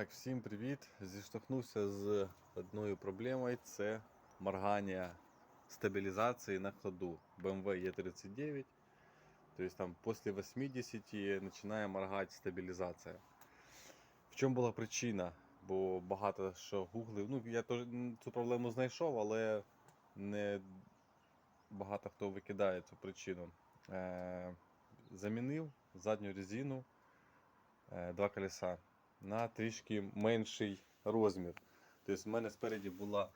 Так, всім привіт! Зіштовхнувся з одною проблемою це моргання стабілізації на ходу. BMW E39. Тобто там після 80 починає моргати стабілізація. В чому була причина? Бо багато що гуглив. Ну, я цю проблему знайшов, але не багато хто викидає цю причину. Е, замінив задню резину, е, два колеса на трішки менший розмір. Тобто в мене спереді була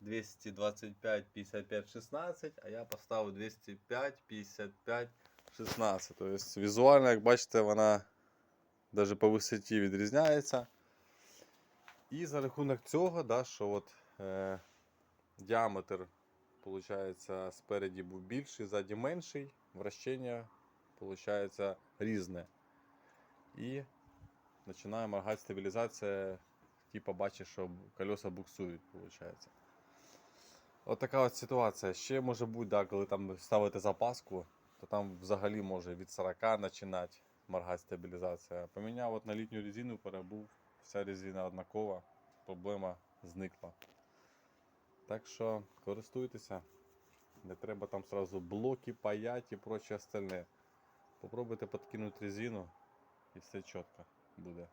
225 55 16, а я поставив 205 55 16. Тобто візуально, як бачите, вона навіть по висоті відрізняється. І за рахунок цього, да, що от, е, діаметр виходить, спереді був більший, ззаді менший, вращення виходить різне. І починає моргати стабілізація, типа бачиш, що колеса буксують, виходить. От така от ситуація. Ще може бути, да, коли там ставити запаску, то там взагалі може від 40 починати моргати стабілізація. Поміняв от на літню резину, перебув, вся резина однакова, проблема зникла. Так що користуйтеся. Не треба там сразу блоки паять і проче остальне. Попробуйте подкинути резину і все чітко буде.